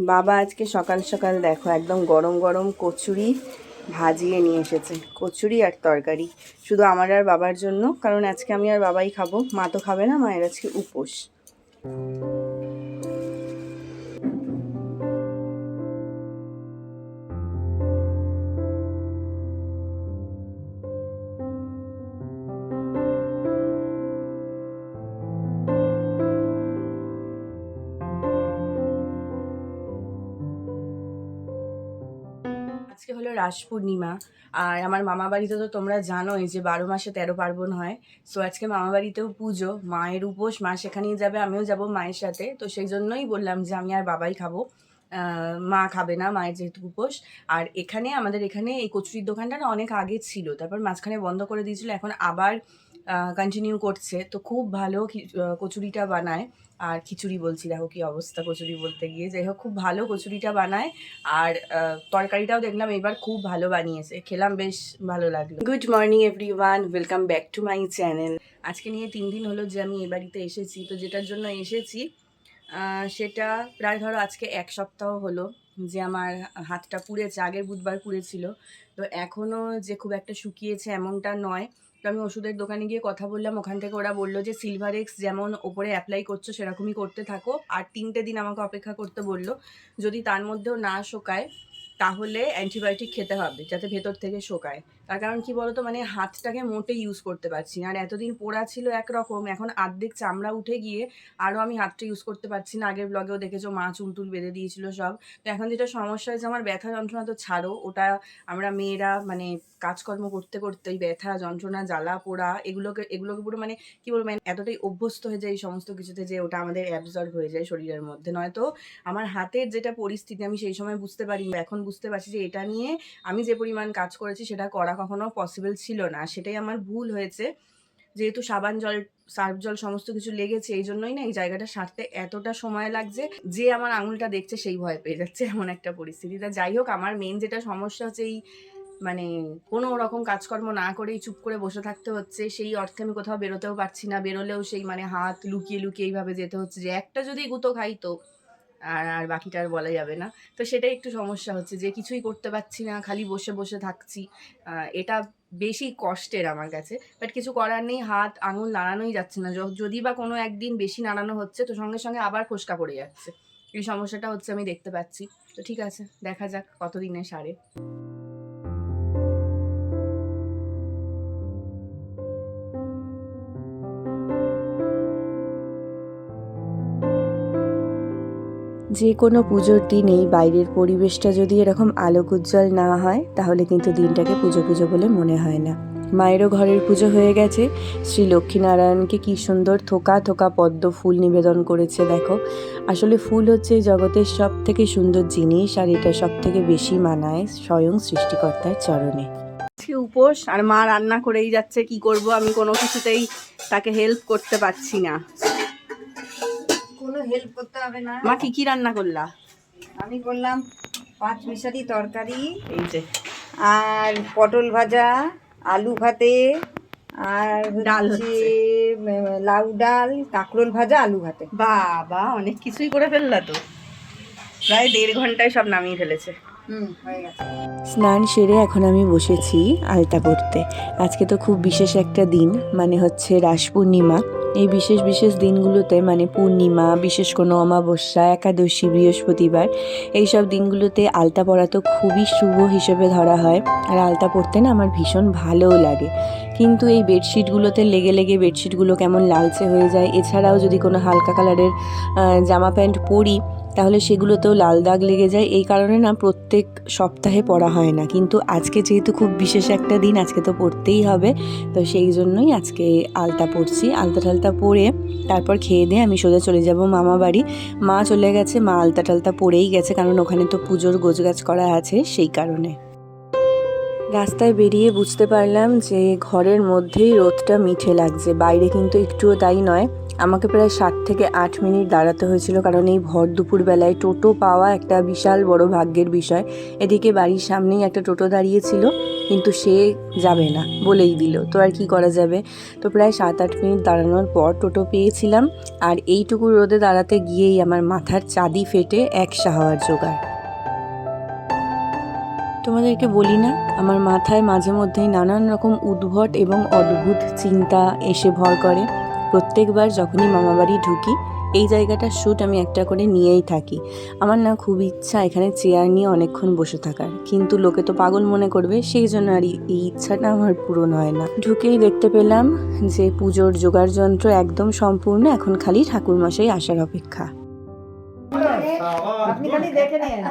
বাবা আজকে সকাল সকাল দেখো একদম গরম গরম কচুরি ভাজিয়ে নিয়ে এসেছে। কচুরি আর তরকারি। শুধু আমার আর বাবার জন্য, কারণ আজকে আমি আর বাবাই খাব। মা তো খাবে না, মায়ের আজকে উপোস। রাস পূর্ণিমা আর আমার মামা বাড়িতে তো তোমরা জানোই যে বারো মাসে তেরো পার্বণ হয়। সো আজকে মামা বাড়িতেও পুজো, মায়ের উপোস, মা সেখানেই যাবে, আমিও যাব মায়ের সাথে। তো সেই জন্যই বললাম যে আমি আর বাবাই খাব। মা খাবে না মায়ের যেহেতু উপোস। আর এখানে, আমাদের এখানে এই কচুরির দোকানটা না অনেক আগে ছিল। তারপর মাঝখানে বন্ধ করে দিয়েছিল, এখন আবার কন্টিনিউ করছে। তো খুব ভালো কচুরিটা বানায়। আর খিচুড়ি বলছি, দেখো কি অবস্থা কচুরি বলতে গিয়ে। যাই হোক, খুব ভালো কচুরিটা বানায়। আর তরকারিটাও দেখলাম এবার খুব ভালো বানিয়েছে। খেলাম বেশ ভালো লাগল। Good morning everyone welcome back to my channel আজকে নিয়ে তিন দিন হলো যে আমি এ বাড়িতে এসেছি। তো যেটার জন্য এসেছি সেটা প্রায় ধরো আজকে এক সপ্তাহ হলো যে আমার হাতটা পুড়েছে। আগের বুধবার পুড়েছিল। তো এখনও যে খুব একটা শুকিয়েছে এমনটা নয়। তো আমি ওষুধের দোকানে গিয়ে কথা বললাম, ওখান থেকে ওরা বলল যে সিলভার এক্স যেমন ওপরে অ্যাপ্লাই করছ সেরকমই করতে থাকো। আর তিনটে দিন আমাকে অপেক্ষা করতে বলল, যদি তার মধ্যেও না শোকায় তাহলে অ্যান্টিবায়োটিক খেতে হবে, যাতে ভেতর থেকে শোকায়। তার কারণ কি বলতো মানে হাতটাকে মোটে ইউজ করতে পারছি না। আর এতদিন পোড়া ছিল একরকম, এখন আর্ধেক চামড়া উঠে গিয়ে আরও আমি হাতটা ইউজ করতে পারছি না। আগের ব্লগেও দেখেছ, মা চুলটুল বেঁধে দিয়েছিল সব। তো এখন যেটা সমস্যা হয়েছে, আমার ব্যথা যন্ত্রণা তো ছাড়ো। ওটা আমরা মেয়েরা মানে কাজকর্ম করতে করতে ওই ব্যথা, যন্ত্রণা, জ্বালা, পোড়া, এগুলোকে এগুলোকে পুরো মানে কি বলব মানে এতটাই অভ্যস্ত হয়ে যায় এই সমস্ত কিছুতে যে ওটা আমাদের অ্যাবজর্ব হয়ে যায় শরীরের মধ্যে। নয়তো আমার হাতের যেটা পরিস্থিতি, আমি সেই সময় বুঝতে পারি এখন বুঝতে পারছি যে এটা নিয়ে আমি যে পরিমাণ কাজ করেছি সেটা করা কখনো পসিবল ছিল না। সেটাই আমার ভুল হয়েছে। যেহেতু সাবান জল, সার্ফ জল সমস্ত কিছু লেগেছে, এই জন্যই না এই জায়গাটা সারতে এতটা সময় লাগছে যে আমার আঙুলটা দেখছে সেই ভয় পেয়ে যাচ্ছে এমন একটা পরিস্থিতি। তা যাই হোক, আমার মেন যেটা সমস্যা হচ্ছে এই মানে কোনো রকম কাজকর্ম না করেই চুপ করে বসে থাকতে হচ্ছে। সেই অর্থে আমি কোথাও বেরোতেও পারছি না। বেরোলেও সেই মানে হাত লুকিয়ে লুকিয়ে এইভাবে যেতে হচ্ছে যে একটা যদি গুঁতো খাই তো। আর আর বাকিটা আর বলা যাবে না। তো সেটাই একটু সমস্যা হচ্ছে যে কিছুই করতে পারছি না, খালি বসে বসে থাকছি। এটা বেশি কষ্টের আমার কাছে। বাট কিছু করার নেই, হাত, আঙুল নাড়ানোই যাচ্ছে না। যদি বা কোনো একদিন বেশি নাড়ানো হচ্ছে, তো সঙ্গে সঙ্গে আবার ফোসকা পড়ে যাচ্ছে। এই সমস্যাটা হচ্ছে আমি দেখতে পাচ্ছি। তো ঠিক আছে, দেখা যাক কতদিনে সারে। যে কোনো পুজোর দিনেই বাইরের পরিবেশটা যদি এরকম আলোক উজ্জ্বল না হয়, তাহলে কিন্তু দিনটাকে পুজো পুজো বলে মনে হয় না। মায়েরও ঘরের পুজো হয়ে গেছে। শ্রী লক্ষ্মীনারায়ণকে কি সুন্দর থোকা থোকা পদ্ম ফুল নিবেদন করেছে, দেখো। আসলে ফুল হচ্ছে জগতের সব থেকে সুন্দর জিনিস, আর এটা সব থেকে বেশি মানায় স্বয়ং সৃষ্টিকর্তার চরণে। উপোস, আর মা রান্না করেই যাচ্ছে, কি করব? আমি কোনো কিছুতেই তাকে হেল্প করতে পারছি না। হেল্প করতে হবে না। মা কি কি রান্না করলা? আমি করলাম পাঁচ মিশালি তরকারি এই যে। আর পটল ভাজা আলু ভাতে আর ডাল হচ্ছে। লাউ ডাল কাঁকরোল ভাজা আলু ভাতে। বাবা অনেক কিছুই করে ফেললা তো। প্রায় দেড় ঘন্টায় সব নামিয়ে ফেলেছে। হুম স্নান সেরে এখন আমি বসেছি আলতা করতে। আজকে তো খুব বিশেষ একটা দিন মানে হচ্ছে রাস পূর্ণিমা। এই বিশেষ বিশেষ দিনগুলোতে মানে পূর্ণিমা, বিশেষ কোনো অমাবস্যা, একাদশী, বৃহস্পতিবার, এইসব দিনগুলোতে আলতা পরা তো খুবই শুভ হিসেবে ধরা হয়। আর আলতা পরতে না আমার ভীষণ ভালোও লাগে। কিন্তু এই বেডশিটগুলোতে লেগে লেগে বেডশিটগুলো কেমন লালচে হয়ে যায়, এছাড়াও যদি কোনো হালকা কালারের জামা প্যান্ট পরি তাহলে সেগুলোতেও লাল দাগ লেগে যায়। এই কারণে না প্রত্যেক সপ্তাহে পড়া হয় না। কিন্তু আজকে যেহেতু খুব বিশেষ একটা দিন, আজকে তো পড়তেই হবে। তো সেই জন্যই আজকে আলতা পড়ছি। আলতা টালতা পরে তারপর খেয়ে দিয়ে আমি সোজা চলে যাব মামা বাড়ি। মা চলে গেছে। মা আলতা টালতা পরেই গেছে, কারণ ওখানে তো পুজোর গোজগাছ করা আছে সেই কারণে। রাস্তায় বেরিয়ে বুঝতে পারলাম যে ঘরের মধ্যেই রোদটা মিঠে লাগছে। বাইরে কিন্তু একটুও তাই নয়। আমাকে প্রায় সাত থেকে আট মিনিট দাঁড়াতে হয়েছিল কারণ এই ভর দুপুর বেলায় টোটো পাওয়া একটা বিশাল বড় ভাগ্যের বিষয়। এদিকে বাড়ির সামনেই একটা টোটো দাঁড়িয়েছিল, কিন্তু সে যাবে না বলেই দিল। তো আর কি করা যাবে? তো প্রায় সাত আট মিনিট দাঁড়ানোর পর টোটো পেয়েছিলাম। আর এইটুকু রোদে দাঁড়াতে গিয়েই আমার মাথার চাঁদি ফেটে এক হওয়ার জোগাড়। তোমাদেরকে বলি না, আমার মাথায় মাঝে মধ্যেই নানান রকম উদ্ভট এবং অদ্ভুত চিন্তা এসে ভর করে। প্রত্যেকবার যখনই মামাবাড়ি ঢুকি, এই জায়গাটার শ্যুট আমি একটা করে নিয়েই থাকি। আমার না খুব ইচ্ছা এখানে চেয়ার নিয়ে অনেকক্ষণ বসে থাকার। কিন্তু লোকে তো পাগল মনে করবে, সেই জন্য আর এই- ইচ্ছাটা আমার পূরণ হয় না। ঢুকেই দেখতে পেলাম যে পুজোর জোগাড় যন্ত্র একদম সম্পূর্ণ এখন খালি ঠাকুরমশাই আসার অপেক্ষা। আপনি খালি দেখে নেন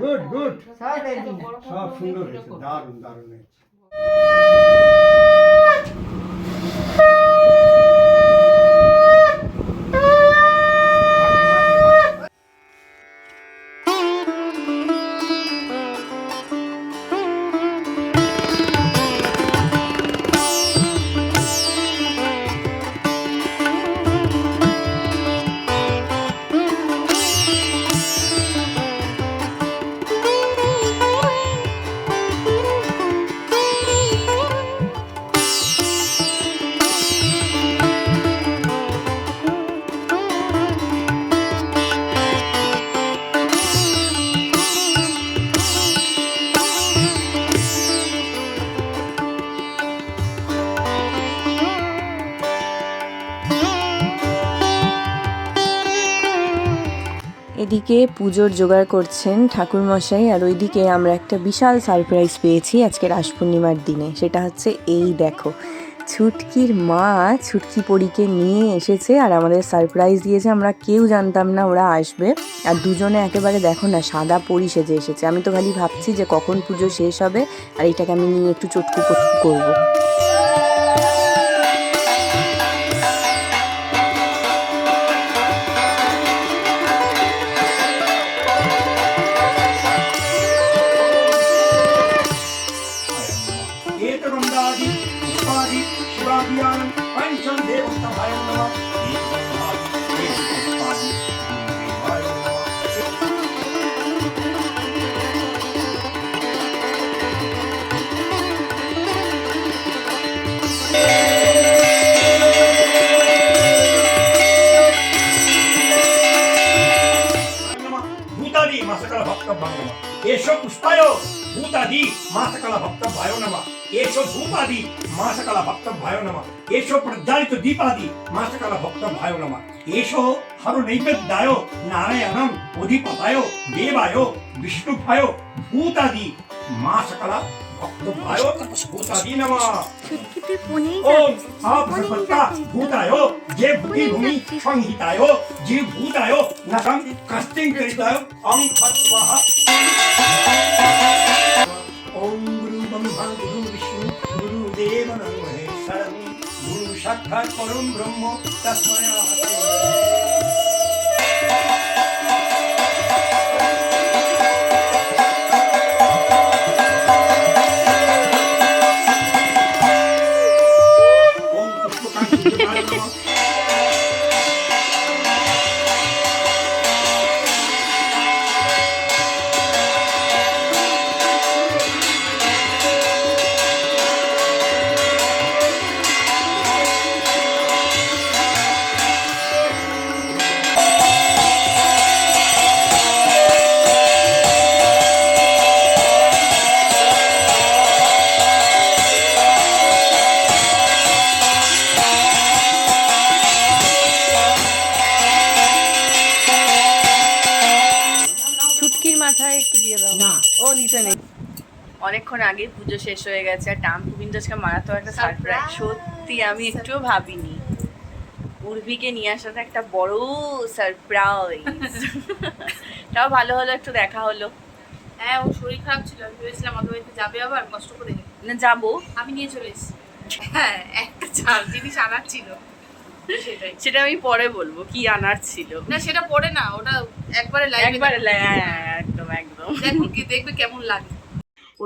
গুড গুড সব রেডি সব সুন্দর হয়েছে দারুণ দারুণ হয়েছে। এদিকে পুজোর জোগাড় করছেন ঠাকুরমশাই, আর ওইদিকে আমরা একটা বিশাল সারপ্রাইজ পেয়েছি আজকে রাস পূর্ণিমার দিনে। সেটা হচ্ছে এই দেখো, ছুটকির মা ছুটকি পরীকে নিয়ে এসেছে, আর আমাদের সারপ্রাইজ দিয়েছে, আমরা কেউ জানতাম না ওরা আসবে। আর দুজনে একেবারে দেখো না, সাদা পরি সেজে এসেছে। আমি তো খালি ভাবছি যে কখন পুজো শেষ হবে, আর এটাকে আমি নিয়ে একটু চটকু পটকু করব। భూపాది మాసకల భక్త భాయో నమ ఏషో భూపాది మాసకల భక్త భాయో నమ ఏషో ప్రజ్వలిత దీపాది మాసకల భక్త భాయో నమ ఏషో హరు నైవేద్యాయో నారాయణం ఉదిపతాయో దేవాయో విష్ణుభాయో భూతాది మాసకల भूतायो भूतादि नमः ओम आपसपत्ता भूतायो जे भूति भूमि संहितायो जे भूतायो नसं कस्तिं कृतायो अं फत्वः সাক্ষাৎ পরম ব্রহ্ম তস্মৈ ও নিচে নেই। অনেকক্ষণ আগে পুজো শেষ হয়ে গেছে আর টাম্পু কিন্তু আজকে মারাতো একটা সারপ্রাইজ সত্যি আমি একটুও ভাবিনি। উর্ভিকে নিয়ে আসাটা একটা বড় সারপ্রাইজ তাও ভালো হলো একটু দেখা হলো। হ্যাঁ ও শরীর খারাপ ছিল আমি ভেবেছিলাম বাড়িতে যাবে আবার কষ্ট করে না যাব। আমি নিয়ে চলে এসেছি। হ্যাঁ একটা চার জিনিস আনার ছিল। সেটাই। সেটা আমি পরে বলব কি আনার ছিল। না সেটা পরে না ওটা একবারে লাইভে একবারে লা- হ্যাঁ, একদম একদম দেখো কি দেখবে কেমন লাগে।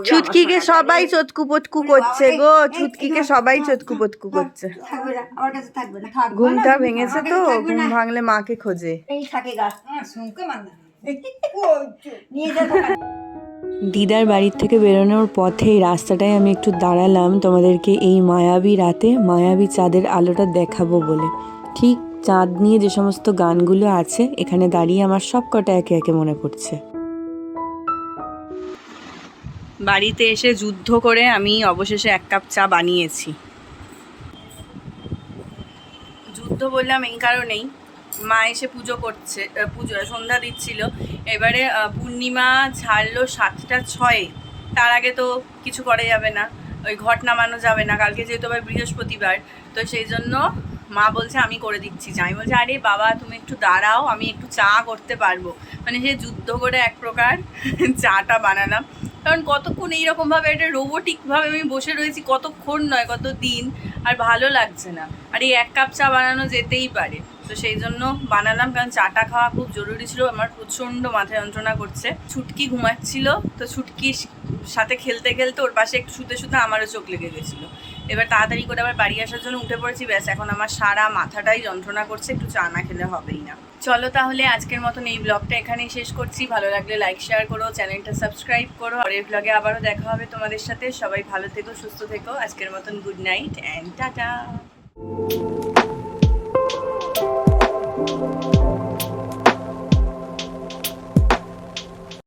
ছুটকিকে সবাই চটকু পটকু করছে গো ছুটকিকে সবাই চটকু পটকু করছে। ঘুমটা ভেঙেছে তো ঘুম। ভাঙলে মাকে খোঁজে। মান যাব দিদার বাড়ির থেকে বেরোনোর পথে এই রাস্তাটায় আমি একটু দাঁড়ালাম তোমাদেরকে এই মায়াবী রাতে মায়াবী চাঁদের আলোটা দেখাবো বলে। ঠিক চাঁদ নিয়ে যে সমস্ত গানগুলো আছে এখানে দাঁড়িয়ে আমার সব কটা একে একে মনে পড়ছে। বাড়িতে এসে যুদ্ধ করে আমি অবশেষে এক কাপ চা বানিয়েছি। যুদ্ধ বললাম এই কারণেই। মা এসে পুজো করছে পুজো, সন্ধ্যা দিচ্ছিল। এবারে পূর্ণিমা ছাড়লো সাতটা ছয়ে। তার আগে তো কিছু করা যাবে না, ওই ঘট নামানো যাবে না। কালকে যেহেতু আবার বৃহস্পতিবার, তো সেই জন্য মা বলছে আমি করে দিচ্ছি চা। আমি বলছি, আরে বাবা, তুমি একটু দাঁড়াও, আমি একটু চা করতে পারব। মানে সে যুদ্ধ করে এক প্রকার চাটা বানালাম। কারণ কতক্ষণ এইরকমভাবে একটা রোবোটিকভাবে আমি বসে রয়েছি, কতক্ষণ নয়, কত দিন, আর ভালো লাগছে না। আর এই এক কাপ চা বানানো যেতেই পারে। তো সেই জন্য বানালাম, কারণ চাটা খাওয়া খুব জরুরি ছিল, আমার প্রচণ্ড মাথা যন্ত্রণা করছে। ছুটকি ঘুমাচ্ছিল, তো ছুটকির সাথে খেলতে খেলতে ওর পাশে একটু শুতে শুতে আমারও চোখ লেগে গেছিল। এবার তাড়াতাড়ি করে আবার বাড়ি আসার জন্য উঠে পড়েছি, ব্যাস এখন আমার সারা মাথাটাই যন্ত্রণা করছে, একটু চা না খেলে হবেই না। চলো তাহলে আজকের মতন এই ব্লগটা এখানেই শেষ করছি। ভালো লাগলে লাইক শেয়ার করো, চ্যানেলটা সাবস্ক্রাইব করো। আর এই ব্লগে আবারও দেখা হবে তোমাদের সাথে। সবাই ভালো থেকো, সুস্থ থেকো। আজকের মতন গুড নাইট অ্যান্ড টাটা